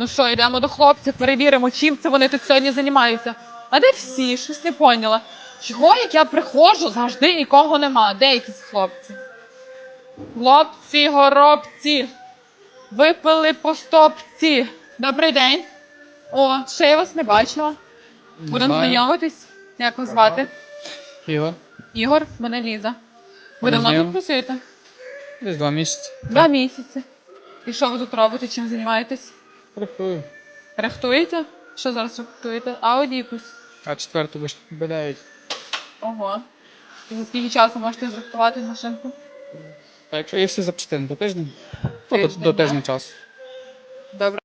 Ну що, йдемо до хлопців, перевіримо, чим це вони тут сьогодні займаються. А де всі? Щось не поняла. Чого, як я приходжу, завжди нікого нема. Де якісь хлопці? Хлопці, горобці. Випили по стопці. Добрий день. О, ще я вас не бачила. Будемо знайомитись. Як вас звати? Ігор, Ігор, мене Ліза. Ви давно тут працюєте? десь два місяці. Два місяці. І що ви тут робите? Чим займаєтесь? Рахую. Рихтуєте? Що зараз рихтуєте? Ауді якусь? А четверту виглядають. Ого. І за скільки часу можете зрихтувати машинку? А якщо є всі запчастини, до тижня? Ну, до, тижня часу. Добре.